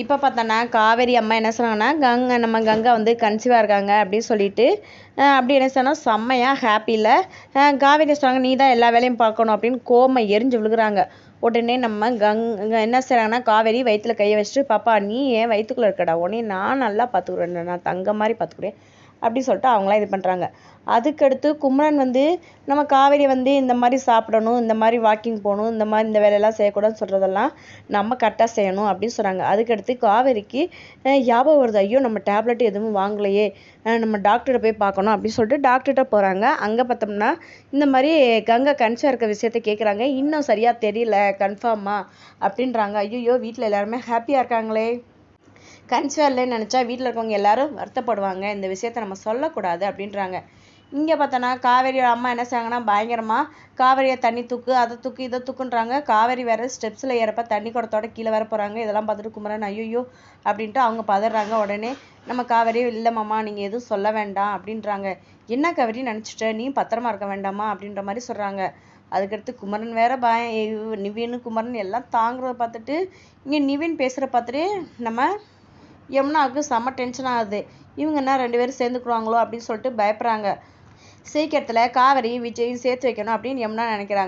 இப்போ பார்த்தோன்னா காவேரி அம்மா என்ன சொன்னாங்கன்னா கங்கை நம்ம கங்கை வந்து கன்சீவாக இருக்காங்க அப்படின்னு சொல்லிட்டு அப்படி என்ன சொன்னால் செம்மையாக ஹாப்பியில் காவேரி சொன்னாங்க நீ தான் எல்லா வேலையும் பார்க்கணும் அப்படின்னு கோமை எரிஞ்சு விழுகுறாங்க. உடனே நம்ம கங் என்ன செய்கிறாங்கன்னா காவேரி வயிற்றுல கையை வச்சுட்டு பாப்பா நீ ஏன் வயிற்றுக்குள்ளே இருக்கடா? உடனே நான் நல்லா பார்த்துக்குறேன் நான் தங்க மாதிரி பார்த்துக்குறேன். அப்படி சொல்லிட்டு அவங்களாம் இது பண்ணுறாங்க அதுக்கடுத்து குமரன் வந்து நம்ம காவேரி வந்து இந்த மாதிரி சாப்பிடணும் இந்த மாதிரி வாக்கிங் போகணும் இந்த மாதிரி இந்த வேலையெல்லாம் செய்யக்கூடாதுன்னு சொல்கிறதெல்லாம் நம்ம கரெக்டாக செய்யணும் அப்படின்னு சொல்கிறாங்க அதுக்கடுத்து காவேரிக்கு ஞாபகம் வருது. ஐயோ நம்ம டேப்லெட் எதுவும் வாங்கலையே. நம்ம டாக்டரை போய் பார்க்கணும் அப்படின்னு சொல்லிட்டு டாக்டர்கிட்ட போகிறாங்க அங்கே பார்த்தோம்னா இந்த மாதிரி கங்கை கன்சியாக இருக்க விஷயத்த கேட்குறாங்க இன்னும் சரியாக தெரியல கன்ஃபார்மா அப்படின்றாங்க. ஐயோ வீட்டில் எல்லாருமே ஹாப்பியாக இருக்காங்களே. கன்சிவாக இல்லைன்னு நினச்சா வீட்டில் இருக்கவங்க எல்லாரும் வருத்தப்படுவாங்க. இந்த விஷயத்த நம்ம சொல்லக்கூடாது அப்படின்றாங்க. இங்கே பார்த்தோன்னா காவேரியோட அம்மா என்ன செய்வாங்கன்னா பயங்கரமாக காவேரியை தண்ணி தூக்கு அதை தூக்கு இதை தூக்குன்றாங்க. காவேரி வேறு ஸ்டெப்ஸில் ஏறப்ப தண்ணி குடத்தோட கீழே வர போகிறாங்க இதெல்லாம் பார்த்துட்டு குமரன் ஐயோ அப்படின்ட்டு அவங்க பதறாங்க. உடனே நம்ம காவேரி இல்லை மாமா நீங்கள் எதுவும் சொல்ல வேண்டாம் அப்படின்றாங்க. என்ன காவேரி நினச்சிட்ட? நீ பத்திரமா இருக்க வேண்டாமா? அப்படின்ற மாதிரி சொல்கிறாங்க அதுக்கடுத்து குமரன் வேற பயம். நிவின் குமரன் எல்லாம் தாங்குறத பார்த்துட்டு இங்கே நிவின் பேசுகிற பார்த்துட்டு நம்ம யமுனாவுக்கு செம்ம டென்ஷன் ஆகுது. இவங்க என்ன ரெண்டு பேரும் சேர்ந்துக்குவாங்களோ அப்படின்னு சொல்லிட்டு பயப்படுறாங்க. சீக்கிரத்தில் காவேரியும் விஜயும் சேர்த்து வைக்கணும் அப்படின்னு யமுனா நினைக்கிறாங்க.